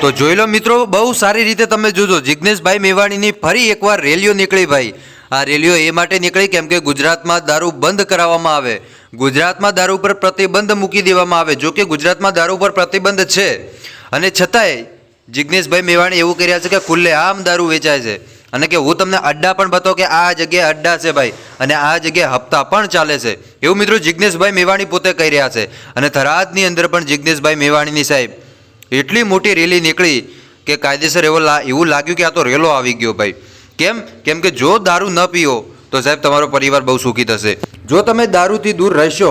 તો જોઈ લો મિત્રો, બહુ સારી રીતે તમે જોજો. જિજ્ઞેશભાઈ મેવાણીની ફરી એકવાર રેલીઓ નીકળી ભાઈ. આ રેલીઓ એ માટે નીકળી કેમ કે ગુજરાતમાં દારૂ બંધ કરાવવામાં આવે. ગુજરાતમાં દારૂ પર પ્રતિબંધ મૂકી દેવામાં આવે જો કે ગુજરાતમાં દારૂ પર પ્રતિબંધ છે. અને છતાંય જિજ્ઞેશભાઈ મેવાણી એવું કર્યા છે કે ખુલ્લે આમ દારૂ વેચાય છે. અને કે હું તમને અડ્ડા પણ બતાવો કે આ જગ્યાએ અડ્ડા છે ભાઈ, અને આ જગ્યાએ હપ્તા પણ ચાલે છે. એવું મિત્રો જિજ્ઞેશભાઈ મેવાણી પોતે કહી રહ્યા છે. અને થરાદની અંદર પણ જિજ્ઞેશભાઈ મેવાણીની સાહેબ, એટલી મોટી રેલી નીકળી કે કાયદેસર એવો એવું લાગ્યું કે આ તો રેલો આવી ગયો ભાઈ. કેમ? કેમ કે જો દારૂ ન પીઓ, તો સાહેબ તમારો પરિવાર બહુ સુખી થશે. જો તમે દારૂથી દૂર રહેશો,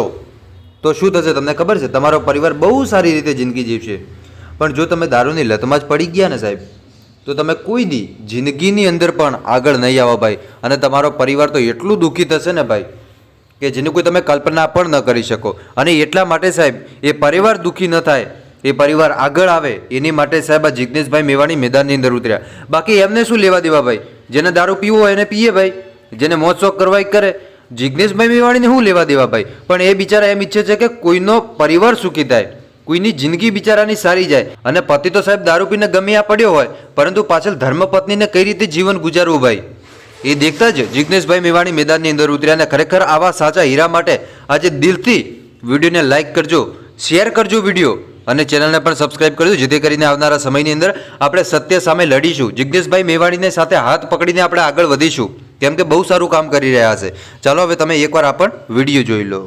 તો શું થશે તમને ખબર છે? તમારો પરિવાર બહુ સારી રીતે જિંદગી જીવશે. પણ જો તમે દારૂની લતમાં જ પડી ગયા ને સાહેબ તો તમે કોઈ દી જિંદગીની અંદર પણ આગળ નહીં આવો ભાઈ. અને તમારો પરિવાર તો એટલું દુઃખી થશે ને ભાઈ, કે જેની કોઈ તમે કલ્પના પણ ન કરી શકો. અને એટલા માટે સાહેબ, એ પરિવાર દુઃખી ન થાય, એ પરિવાર આગળ આવે, એની માટે સાહેબ આ જિજ્ઞેશભાઈ મેવાણી મેદાનની અંદર ઉતર્યા. બાકી એમને શું લેવા દેવા ભાઈ? જેને દારૂ પીવો હોય એને પીએ ભાઈ, જેને મોજ શોખ કરવા કરે. જિજ્ઞેશભાઈ મેવાણીને શું લેવા દેવા ભાઈ? પણ એ બિચારા એમ ઈચ્છે છે કે કોઈનો પરિવાર સુખી થાય. કોઈની જિંદગી બિચારાની સારી જાય અને પતિ તો સાહેબ દારૂ પીને ગમે આ પડ્યો હોય, પરંતુ પાછળ ધર્મપત્નીને કઈ રીતે જીવન ગુજારવું ભાઈ? એ દેખતા જ જિજ્ઞેશભાઈ મેવાણી મેદાનની અંદર ઉતર્યા અને ખરેખર આવા સાચા હીરા માટે આજે દિલથી વિડીયોને લાઇક કરજો શેર કરજો વીડિયો અને ચેનલને પણ સબસ્ક્રાઇબ કરજો, જેથી કરીને આવનારા સમયની અંદર આપણે સત્ય સામે લડીશું. જિજ્ઞેશભાઈ મેવાણીને સાથે હાથ પકડીને આપણે આગળ વધીશું. કેમ કે બહુ સારું કામ કરી રહ્યા છે. ચાલો હવે તમે એકવાર આ પણ વીડિયો જોઈ લો.